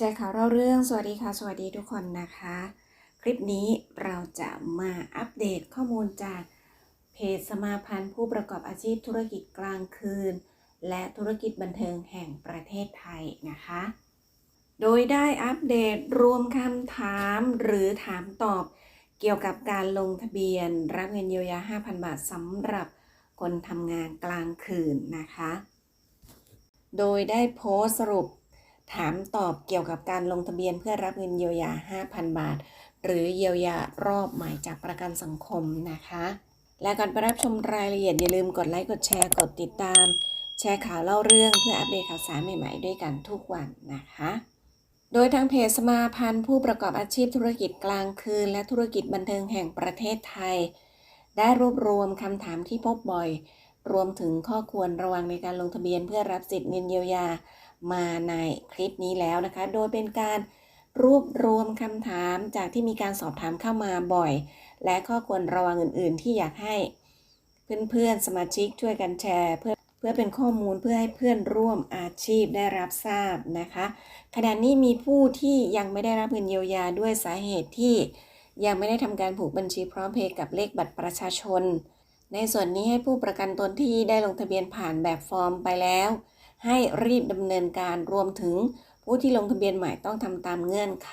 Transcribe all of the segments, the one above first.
จ้ข่าวเล่าเรื่อง สวัสดีค่ะ สวัสดีทุกคนนะคะ คลิปนี้เราจะมาอัปเดตข้อมูลจากเพจสมาพันธ์ผู้ประกอบอาชีพธุรกิจกลางคืน และธุรกิจบันเทิงแห่งประเทศไทยนะคะ โดยได้อัปเดตรวมคำถามหรือถามตอบเกี่ยวกับการลงทะเบียน รับเงินเยียวยา 5,000 บาทสำหรับคนทำงานกลางคืนนะคะ โดยได้โพสต์สรุป ถามตอบเกี่ยวกับการลงทะเบียนเพื่อรับเงินเยียวยา 5,000 บาท หรือเยียวยารอบใหม่จากประกันสังคมนะคะ และก่อนไปรับชมรายละเอียดอย่าลืมกดไลค์กดแชร์กดติดตาม แชร์ข่าวเล่าเรื่องเพื่ออัปเดตข่าวสารใหม่ๆด้วยกันทุกวันนะคะ โดยทางเพจสมาพันธ์ผู้ประกอบอาชีพธุรกิจกลางคืน และธุรกิจบันเทิงแห่งประเทศไทย ได้รวบรวมคำถามที่พบบ่อย รวมถึงข้อควรระวังในการลงทะเบียนเพื่อรับสิทธิ์เงินเยียวยา มาในคลิปนี้แล้วนะคะ โดยเป็นการรวบรวมคำถามจากที่มีการสอบถามเข้ามาบ่อย และข้อควรระวังอื่น ๆ ที่อยากให้เพื่อนๆสมาชิกช่วยกันแชร์เพื่อเพื่อเป็นข้อมูลเพื่อให้เพื่อนร่วมอาชีพได้รับทราบนะคะ ขณะนี้มีผู้ที่ยังไม่ได้รับเงินเยียวยาด้วยสาเหตุที่ยังไม่ได้ทำการผูกบัญชีพร้อมเพย์กับเลขบัตรประชาชน ในส่วนนี้ให้ผู้ประกันตนที่ได้ลงทะเบียนผ่านแบบฟอร์มไปแล้ว ให้รีบดำเนินการรวมถึงผู้ที่ลงทะเบียนใหม่ต้องทำตามเงื่อนไข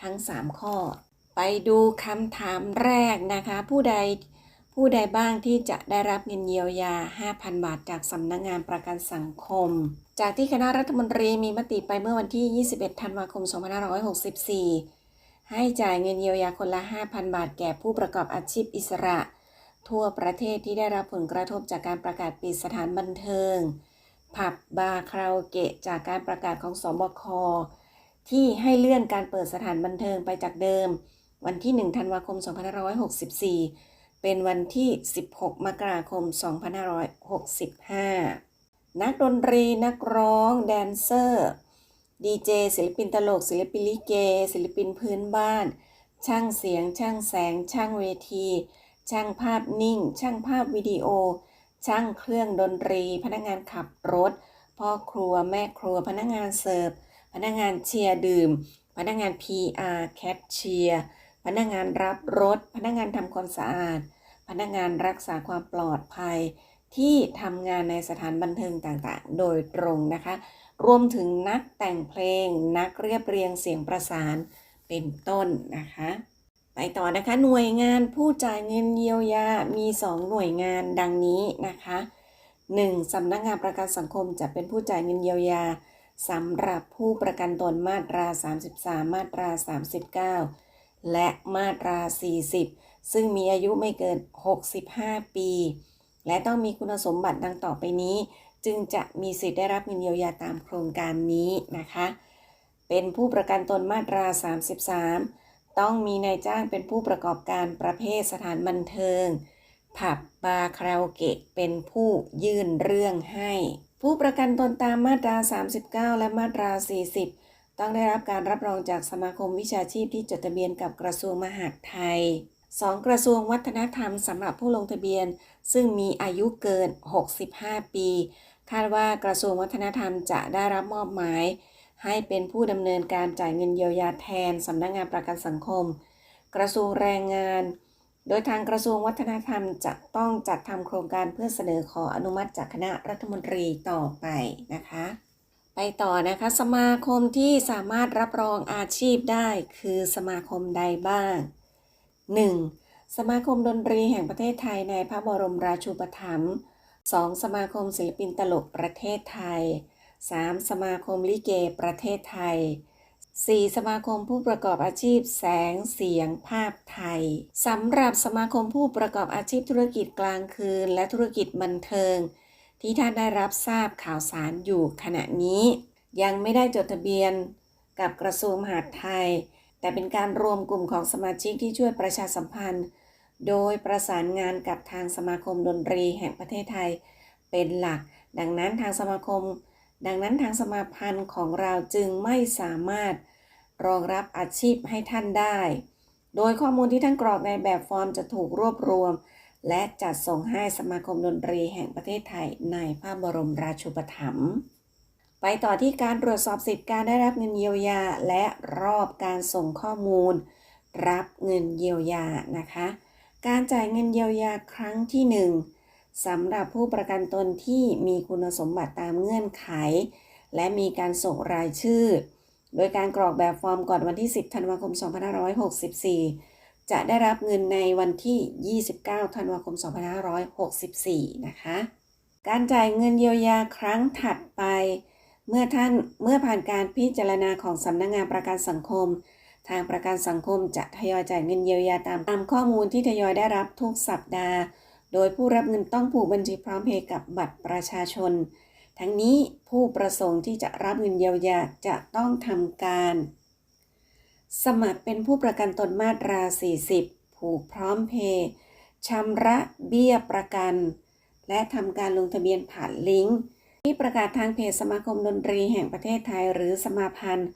ทั้ง 3 ข้อ ไปดูคำถามแรกนะคะ ผู้ใดผู้ใดบ้างที่จะได้รับเงินเยียวยา 5,000 บาท จากสำนักงงานประกันสังคม จากที่คณะรัฐมนตรีมีมติไปเมื่อวันที่ 21 ธันวาคม 2564 ให้จ่ายเงินเยียวยาคนละ 5,000 บาท แก่ผู้ประกอบอาชีพอิสระ ทั่วประเทศที่ได้รับผลกระทบจากการประกาศปิดสถานบันเทิง ผับบาร์คาราโอเกะจากการประกาศของสบคที่ให้เลื่อนการเปิดสถานบันเทิงไปจากเดิม วันที่ 1 ธันวาคม 2564 เป็นวันที่ 16 มกราคม 2565 นักดนตรีนักร้อง แดนเซอร์ ดีเจศิลปินตลก ศิลปินลิเก ศิลปินพื้นบ้าน ช่างเสียง ช่างแสง ช่างเวที ช่างภาพนิ่ง ช่างภาพวิดีโอ ช่างเครื่องดนตรี พนักงานขับรถ พ่อครัวแม่ครัว พนักงานเสิร์ฟ พนักงานเชียร์ดื่ม พนักงาน PR แคชเชียร์ พนักงานรับรถ พนักงานทำความสะอาด พนักงานรักษาความปลอดภัย ที่ทำงานในสถานบันเทิงต่างๆ โดยตรงนะคะ รวมถึงนักแต่งเพลง นักเรียบเรียงเสียงประสานเป็นต้นนะคะ ไปต่อนะคะหน่วยงานผู้จ่ายเงินเยียวยา มี 2 หน่วยงานดังนี้นะคะ 1. สำนักงานประกันสังคมจะเป็นผู้จ่ายเงินเยียวยาสำหรับผู้ประกันตนมาตรา 33 มาตรา 39 และมาตรา 40 ซึ่งมีอายุไม่เกิน 65 ปี และต้องมีคุณสมบัติดังต่อไปนี้ จึงจะมีสิทธิ์ได้รับเงินเยียวยาตามโครงการนี้นะคะ เป็นผู้ประกันตนมาตรา 33 ต้องมีนายจ้างเป็นผู้ประกอบการประเภทสถานบันเทิง ผับบาร์คาราโอเกะเป็นผู้ยื่นเรื่องให้ ผู้ประกันตนตามมาตรา 39 และมาตรา 40 ต้องได้รับการรับรองจากสมาคมวิชาชีพที่จดทะเบียนกับกระทรวงมหาดไทย 2. กระทรวงวัฒนธรรมสำหรับผู้ลงทะเบียน ซึ่งมีอายุเกิน 65 ปี คาดว่ากระทรวงวัฒนธรรมจะได้รับมอบหมาย ให้เป็นผู้ดำเนินการจ่ายเงินเยียวยาแทนสำนักงงานประกันสังคม กระทรวงแรงงาน โดยทางกระทรวงวัฒนธรรมจะต้องจัดทำโครงการเพื่อเสนอขออนุมัติจากคณะรัฐมนตรีต่อไปนะคะ ไปต่อนะคะสมาคมที่สามารถรับรองอาชีพได้คือสมาคมใดบ้าง 1. สมาคมดนตรีแห่งประเทศไทยในพระบรมราชูปถัมภ์ 2. สมาคมศิลปินตลกประเทศไทย 3. สมาคมลิเกประเทศไทย 4. สมาคมผู้ประกอบอาชีพแสงเสียงภาพไทยสำหรับสมาคมผู้ประกอบอาชีพธุรกิจกลางคืน และธุรกิจบันเทิง ที่ท่านได้รับทราบข่าวสารอยู่ขณะนี้ ยังไม่ได้จดทะเบียนกับกระทรวงมหาดไทย แต่เป็นการรวมกลุ่มของสมาชิกที่ช่วยประชาสัมพันธ์ โดยประสานงานกับทางสมาคมดนตรีแห่งประเทศไทย เป็นหลัก ดังนั้นทางสมาคม ดังนั้นทางสมาพันธ์ของเราจึงไม่สามารถรองรับอาชีพให้ท่านได้ โดยข้อมูลที่ท่านกรอกในแบบฟอร์มจะถูกรวบรวม และจัดส่งให้สมาคมดนตรีแห่งประเทศไทยในพระบรมราชูปถัมภ์ไปต่อที่การตรวจสอบสิทธิการได้รับเงินเยียวยาและรอบการส่งข้อมูล รับเงินเยียวยานะคะ การจ่ายเงินเยียวยาครั้งที่หนึ่ง สำหรับผู้ประกันตนที่มีคุณสมบัติตามเงื่อนไข และมีการส่งรายชื่อ โดยการกรอกแบบฟอร์มก่อนวันที่ 10 ธันวาคม 2564 จะได้รับเงินในวันที่ 29 ธันวาคม 2564 นะคะ การจ่ายเงินเยียวยาครั้งถัดไป เมื่อท่านเมื่อผ่านการพิจารณาของสำนักงงานประกันสังคม ทางประกันสังคมจะทยอยจ่ายเงินเยียวยาตามตามข้อมูลที่ทยอยได้รับทุกสัปดาห์ โดยผู้รับเงินต้องผูกบัญชีพร้อมเพย์กับบัตรประชาชน ทั้งนี้ผู้ประสงค์ที่จะรับเงินเยียวยาจะต้องทำการ สมัครเป็นผู้ประกันตนมาตรา 40 ผูกพร้อมเพย์ชำระเบี้ยประกัน และทำการลงทะเบียนผ่านลิงก์ที่ประกาศทางเพจสมาคมดนตรีแห่งประเทศไทยหรือสมาพันธ์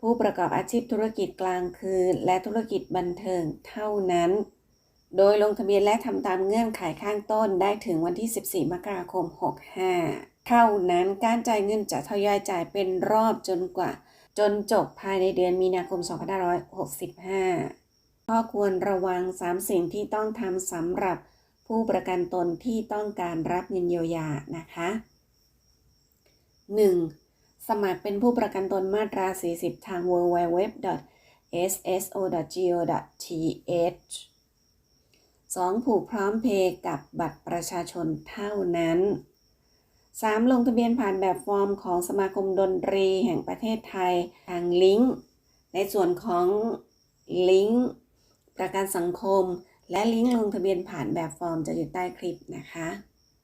ผู้ประกอบอาชีพธุรกิจกลางคืน และธุรกิจบันเทิงเท่านั้น โดยลงทะเบียนและทำตามเงื่อนไขข้างต้นได้ถึงวันที่ 14 มกราคม 65 เท่านั้นการจ่ายเงินจะทยอยจ่ายเป็นรอบจนกว่า จนจบภายในเดือนมีนาคม 2565 ข้อควรระวัง 3 สิ่งที่ต้องทำสำหรับผู้ประกันตนที่ต้องการรับเงินเยียวยานะคะ 1. สมัครเป็นผู้ประกันตนมาตรา 40 ทาง www.sso.go.th 2. ผูกพร้อมเพย์กับบัตรประชาชนเท่านั้น 3. ลงทะเบียนผ่านแบบฟอร์มของสมาคมดนตรีแห่งประเทศไทยทางลิงก์ในส่วนของลิงก์ประกันสังคม และลิงก์ลงทะเบียนผ่านแบบฟอร์มจะอยู่ใต้คลิปนะคะ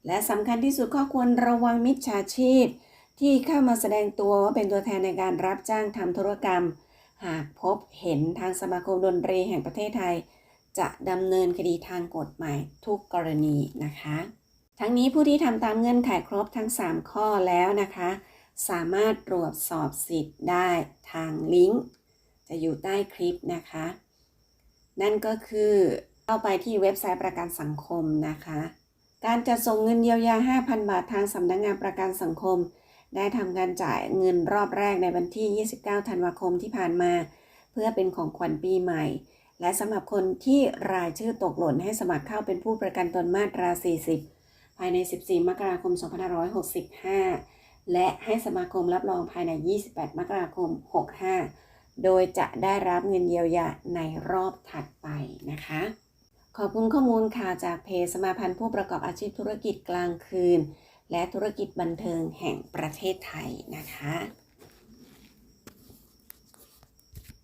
และสำคัญที่สุดข้อควรระวังมิจฉาชีพ ที่เข้ามาแสดงตัวว่าเป็นตัวแทนในการรับจ้างทำธุรกรรม หากพบเห็นทางสมาคมดนตรีแห่งประเทศไทย จะดำเนินคดีทางกฎหมายทุกกรณีนะคะ ทั้งนี้ผู้ที่ทำตามเงื่อนไขครบทั้ง 3 ข้อแล้วนะคะ สามารถตรวจสอบสิทธิ์ได้ทางลิงก์จะอยู่ใต้คลิปนะคะ นั่นก็คือเข้าไปที่เว็บไซต์ประกันสังคมนะคะ การจัดส่งเงินเยียวยา 5,000 บาททางสำนักงงานประกันสังคม ได้ทำการจ่ายเงินรอบแรกในวันที่ 29 ธันวาคมที่ผ่านมา เพื่อเป็นของขวัญปีใหม่ และสำหรับคนที่รายชื่อตกหล่นให้สมัครเข้าเป็นผู้ประกันตนมาตรา 40 ภายใน 14 มกราคม 2565 และให้สมาคมรับรองภายใน 28 มกราคม 65 โดยจะได้รับเงินเยียวยาในรอบถัดไปนะคะ ขอบคุณข้อมูลข่าวจากเพจสมาพันธ์ผู้ประกอบอาชีพธุรกิจกลางคืน และธุรกิจบันเทิงแห่งประเทศไทยนะคะ